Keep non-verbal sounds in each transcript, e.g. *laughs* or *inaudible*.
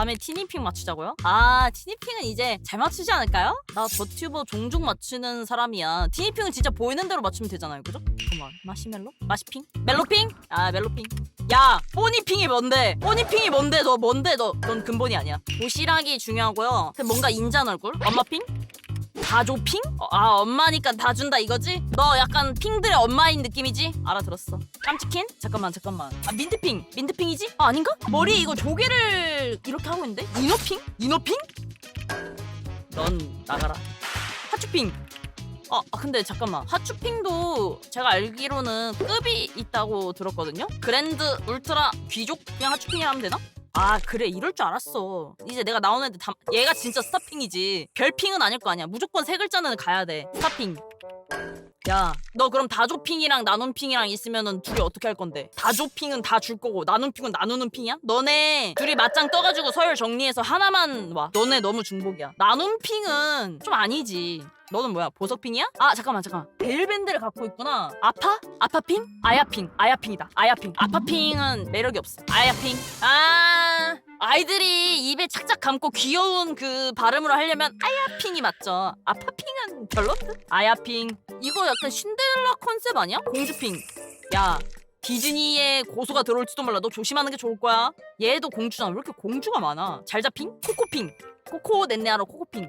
다음에 티니핑 맞추자고요? 아 티니핑은 이제 잘 맞추지 않을까요? 나 버튜버 종종 맞추는 사람이야 티니핑은 진짜 보이는 대로 맞추면 되잖아요 그죠? 잠깐만 마시멜로? 마시핑? 멜로핑? 아 멜로핑 야 뽀니핑이 뭔데 뽀니핑이 뭔데 너 뭔데 너 넌 근본이 아니야 도시락이 중요하고요 그 뭔가 인자한 얼굴 엄마핑? 다조핑? 어, 아 엄마니까 다 준다 이거지? 너 약간 핑들의 엄마인 느낌이지? 알아들었어 깜찍힌? 잠깐만 잠깐만 아 민트핑 민트핑이지? 아 아닌가? 머리 이거 조개를 이렇게 하고 있는데? 니노핑? 니노핑? 넌 나가라 하츄핑 아, 아, 근데 잠깐만 하츄핑도 제가 알기로는 급이 있다고 들었거든요 그랜드 울트라 귀족 그냥 하츄핑이라 하면 되나? 아 그래 이럴 줄 알았어 이제 내가 나오는데 다 얘가 진짜 스타핑이지 별핑은 아닐 거 아니야 무조건 세 글자는 가야 돼 스타핑 야 너 그럼 다조핑이랑 나눔핑이랑 있으면은 둘이 어떻게 할 건데? 다조핑은 다 줄 거고 나눔핑은 나누는 핑이야? 너네 둘이 맞짱 떠가지고 서열 정리해서 하나만 와. 너네 너무 중복이야. 나눔핑은 좀 아니지. 너는 뭐야 보석핑이야? 아 잠깐만 잠깐만. 벨밴드를 갖고 있구나. 아파? 아파핑? 아야핑. 아야핑이다. 아야핑. 아파핑은 매력이 없어. 아야핑. 아 아이들이 입에 착착 감고 귀여운 그 발음으로 하려면 아야핑이 맞죠. 아파핑은 별론데 아야핑. 이거 약간 신데렐라 컨셉 아니야? 공주핑. 야 디즈니의 고소가 들어올지도 몰라. 너 조심하는 게 좋을 거야. 얘도 공주잖아. 왜 이렇게 공주가 많아? 잘 잡핑? 코코핑. 코코 넷네하러 코코핑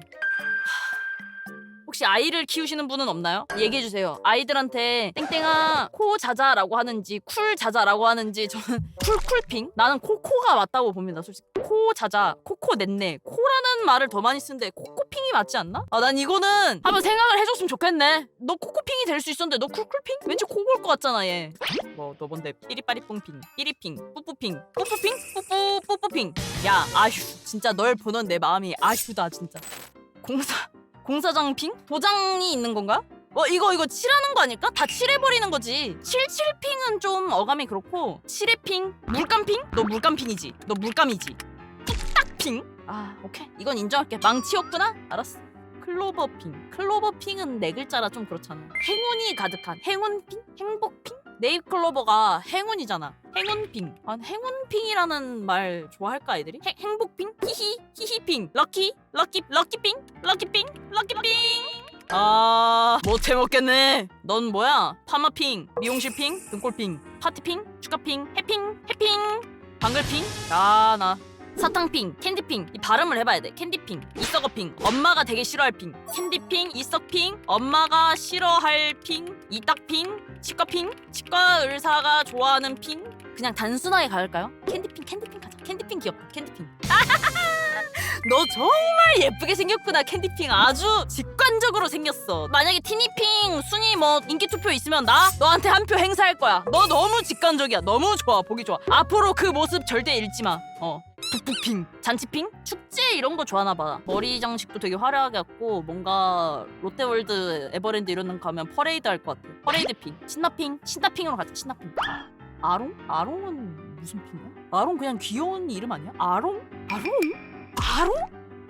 혹시 아이를 키우시는 분은 없나요? 얘기해 주세요. 아이들한테 땡땡아 코 자자라고 하는지 쿨 자자라고 하는지 저는 *laughs* 쿨쿨핑 나는 코코가 맞다고 봅니다. 솔직히 코 자자 코코 냈네 코라는 말을 더 많이 쓰는데 코코핑이 맞지 않나? 아 난 이거는 한번 생각을 해줬으면 좋겠네. 너 코코핑이 될 수 있었는데 너 쿨쿨핑? 왠지 코골 것 같잖아 얘. 뭐 너 뭔데 삐리빠리뽕핑 삐리핑 뿌뿌핑 뿌뿌핑 뿌뿌 뿌뿌핑 야 아휴 진짜 널 보는 내 마음이 아휴다 진짜 공사 공사장 핑? 도장이 있는 건가? 어 이거 이거 칠하는 거 아닐까? 다 칠해버리는 거지 칠칠핑은 좀 어감이 그렇고 칠해핑 물감핑? 너 물감핑이지 너 물감이지 뚝딱핑? 아 오케이 이건 인정할게 망치였구나? 알았어 클로버핑 클로버핑은 네 글자라 좀 그렇잖아 행운이 가득한 행운핑? 행복핑? 네잎클로버가 행운이잖아. 행운핑. 아 행운핑이라는 말 좋아할까 애들이? 행, 행복핑? 히히 히히핑. 럭키 럭키 럭키핑? 럭키핑? 럭키핑? 아 못해 먹겠네. 넌 뭐야? 파마핑 미용실핑 등골핑 파티핑 축하핑 해핑 해핑 방글핑? 야나 사탕핑, 캔디핑. 이 발음을 해봐야 돼. 캔디핑, 이썩어핑. 엄마가 되게 싫어할 핑. 캔디핑, 이썩핑. 엄마가 싫어할 핑. 이딱핑, 치과핑. 치과 의사가 좋아하는 핑. 그냥 단순하게 가을까요? 캔디핑, 캔디핑 가자. 캔디핑 귀엽다. 캔디핑. *laughs* 너 정말 예쁘게 생겼구나 캔디핑. 아주 직관적으로 생겼어. 만약에 티니핑 순위 뭐 인기 투표 있으면 나 너한테 한 표 행사할 거야. 너 너무 직관적이야. 너무 좋아. 보기 좋아. 앞으로 그 모습 절대 잃지 마어 푹푹핑 잔치핑 축제 이런 거 좋아하나 봐 머리 장식도 되게 화려하게 했고 뭔가 롯데월드 에버랜드 이런 데 가면 퍼레이드 할 것 같아 퍼레이드 핑. 신나핑? 신나핑으로 가자 신나핑. 아롱? 아롱은 무슨 핑이야? 아롱 그냥 귀여운 이름 아니야? 아롱? 아롱? 아롱?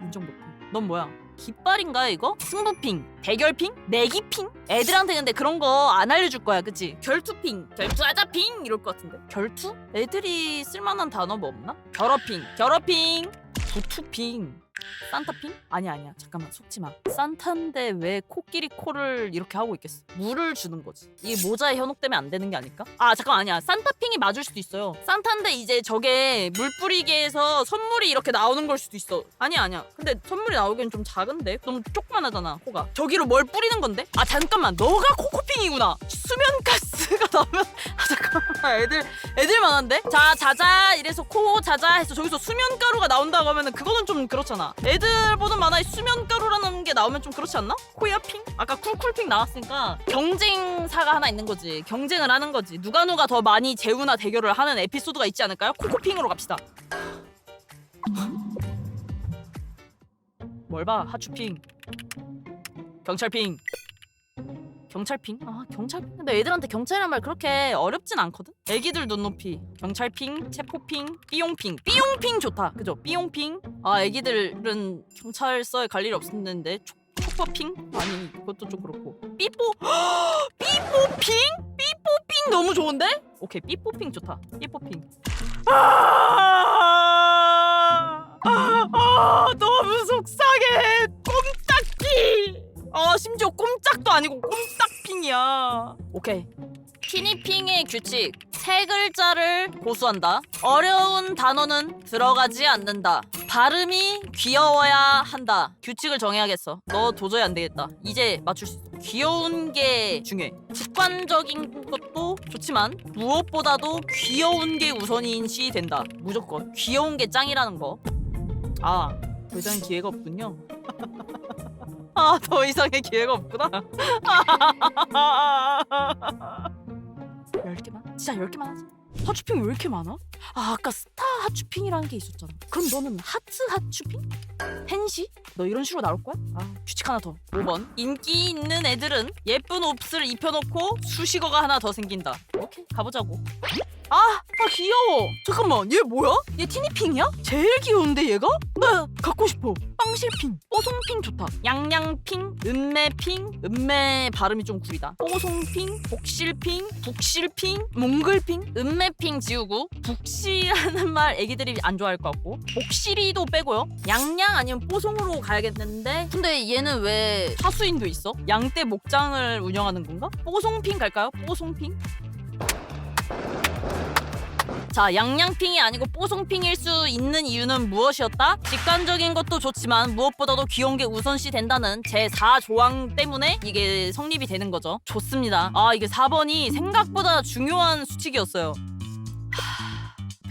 인정 못해 넌 뭐야 깃발인가 이거? 승부핑, 대결핑, 내기핑? 애들한테 근데 그런 거 안 알려줄 거야 그치? 결투핑, 결투하자 핑 이럴 것 같은데 결투? 애들이 쓸만한 단어 뭐 없나? 결어핑, 결어핑, 부투핑 산타핑? 아니야 아니야. 잠깐만 속지 마. 산타인데 왜 코끼리 코를 이렇게 하고 있겠어? 물을 주는 거지. 이게 모자에 현혹되면 안 되는 게 아닐까? 아 잠깐 아니야. 산타핑이 맞을 수도 있어요. 산타인데 이제 저게 물 뿌리기에서 선물이 이렇게 나오는 걸 수도 있어. 아니야 아니야. 근데 선물이 나오기엔 좀 작은데? 너무 조그만하잖아 코가. 저기로 뭘 뿌리는 건데? 아 잠깐만. 너가 코코핑이구나. 수면가스가 나오면 *laughs* 아 잠깐만. 애들 애들 많은데? 자 자자. 이래서 코 자자 해서 저기서 수면가루가 나온다고 하면 은 그거는 좀 그렇잖아 애들 보는 만화에 수면가루라는 게 나오면 좀 그렇지 않나? 코야핑? 아까 쿨쿨핑 나왔으니까 경쟁사가 하나 있는 거지 경쟁을 하는 거지 누가 누가 더 많이 재우나 대결을 하는 에피소드가 있지 않을까요? 코코핑으로 갑시다 뭘 봐 하추핑 경찰핑 경찰핑? 아 경찰핑? 근데 애들한테 경찰이란 말 그렇게 어렵진 않거든? 애기들 눈높이 경찰핑, 체포핑, 삐용핑 삐용핑 좋다 그죠? 삐용핑 아 애기들은 경찰서에 갈 일이 없었는데 초, 초퍼핑? 아니 그것도 좀 그렇고. 삐뽀? *gasps* 삐뽀핑? 삐뽀핑 너무 좋은데? 오케이 삐뽀핑 좋다. 삐뽀핑. 아, 아 아 너무 속상해. 꼼짝핑 아 심지어 꼼짝도 아니고 꼼짝핑이야. 오케이. 티니핑의 규칙. 세 글자를 고수한다. 어려운 단어는 들어가지 않는다 발음이 귀여워야 한다 규칙을 정해야겠어 너 도저히 안 되겠다 이제 맞출 수 있어 귀여운 게 중요해 직관적인 것도 좋지만 무엇보다도 귀여운 게 우선인시 된다 무조건 귀여운 게 짱이라는 거 아, 더 이상 기회가 없군요. *laughs* 아, 더 이상의 기회가 없구나. *laughs* 열 개만? 진짜 열 개만 하자. 하츄핑 왜 이렇게 많아? 아, 아까 스타 하츄핑이라는 게 있었잖아. 그럼 너는 하트 하츄핑? 펜시? 너 이런 식으로 나올 거야? 아, 규칙 하나 더. 5번. 인기 있는 애들은 예쁜 옷을 입혀놓고 수식어가 하나 더 생긴다. 오케이, 가보자고. 아, 아 귀여워. 잠깐만, 얘 뭐야? 얘 티니핑이야? 제일 귀여운데 얘가? 나 갖고 싶어. 빵실핑, 뽀송핑 좋다. 양양핑, 은매핑, 은매 발음이 좀 구리다. 뽀송핑, 복실핑, 북실핑, 몽글핑, 은매핑 지우고 북시라는 *laughs* 말 애기들이 안 좋아할 것 같고 복실이도 빼고요. 양양 아니면 뽀송으로 가야겠는데 근데 얘는 왜 하수인도 있어? 양떼 목장을 운영하는 건가? 뽀송핑 갈까요? 뽀송핑? 자, 양양핑이 아니고 뽀송핑일 수 있는 이유는 무엇이었다? 직관적인 것도 좋지만 무엇보다도 귀여운 게 우선시 된다는 제 4조항 때문에 이게 성립이 되는 거죠. 좋습니다. 아, 이게 4번이 생각보다 중요한 수칙이었어요.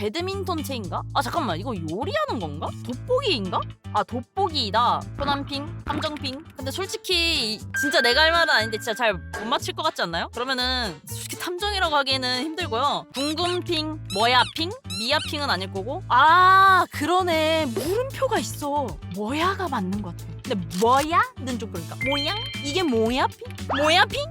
하, 배드민턴 채인가? 아 잠깐만 이거 요리하는 건가? 돋보기인가? 아 돋보기이다 호남핑 함정핑 근데 솔직히 진짜 내가 할 말은 아닌데 진짜 잘 못 맞힐 것 같지 않나요? 그러면은 솔직히 탐정이라고 하기에는 힘들고요 궁금핑 뭐야핑 미야핑은 아닐 거고 아 그러네 물음표가 있어 뭐야가 맞는 것 같아 근데 뭐야는 좀 그러니까 모양? 이게 뭐야핑? 뭐야핑?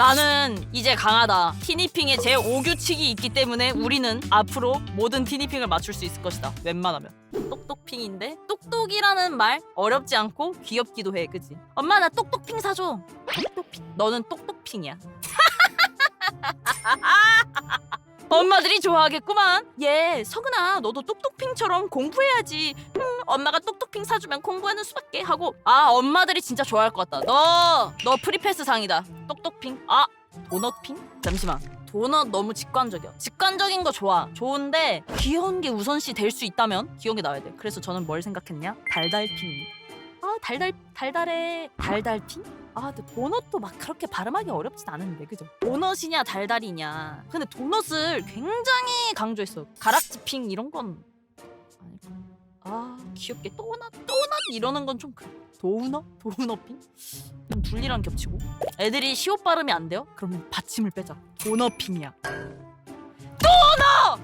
나는 이제 강하다. 티니핑에 제 5규칙이 있기 때문에 우리는 앞으로 모든 티니핑을 맞출 수 있을 것이다. 웬만하면. 똑똑핑인데 똑똑이라는 말 어렵지 않고 귀엽기도 해, 그지? 엄마 나 똑똑핑 사줘. 똑똑핑. 너는 똑똑핑이야. *laughs* 엄마들이 좋아하겠구만. 얘 석은아 너도 똑똑핑처럼 공부해야지. 음, 엄마가 똑똑핑 사주면 공부하는 수밖에 하고 아 엄마들이 진짜 좋아할 것 같다. 너 너 프리패스 상이다. 똑똑핑. 아 도넛핑? 잠시만. 도넛 너무 직관적이야. 직관적인 거 좋아. 좋은데 귀여운 게 우선시 될 수 있다면 귀여운 게 나와야 돼. 그래서 저는 뭘 생각했냐? 달달핑. 아 달달 달달해 달달핑? 아 근데 도넛도 막 그렇게 발음하기 어렵진 않은데 그죠? 도넛이냐 달달이냐. 근데 도넛을 굉장히 강조했어. 가락지핑 이런 건? 아 귀엽게 또넛 또넛 이러는 건 좀 그래. 도넛 도넛핑? 그럼 둘리랑 겹치고 애들이 시옷 발음이 안 돼요? 그러면 받침을 빼자. 도넛핑이야. 도넛!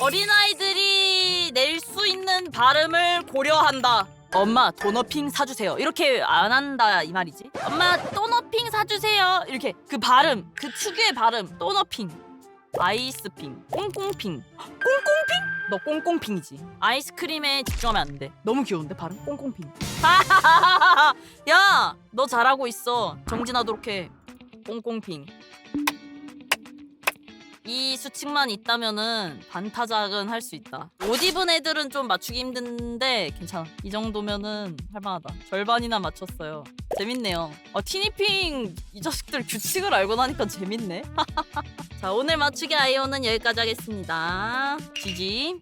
어린아이들이 낼 수 있는 발음을 고려한다. 엄마 도너핑 사주세요. 이렇게 안 한다 이 말이지. 엄마 도너핑 사주세요. 이렇게 그 발음, 그 특유의 발음 도너핑, 아이스핑, 꽁꽁핑, 꽁꽁핑? 너 꽁꽁핑이지. 아이스크림에 집중하면 안 돼. 너무 귀여운데 발음 꽁꽁핑. *laughs* 야, 너 잘하고 있어. 정진하도록 해. 꽁꽁핑. 이 수칙만 있다면은 반타작은 할 수 있다. 옷 입은 애들은 좀 맞추기 힘든데 괜찮아. 이 정도면은 할만하다. 절반이나 맞췄어요. 재밌네요. 어, 티니핑 이 자식들 규칙을 알고 나니까 재밌네. *laughs* 자 오늘 맞추기 아이오는 여기까지 하겠습니다. 지지.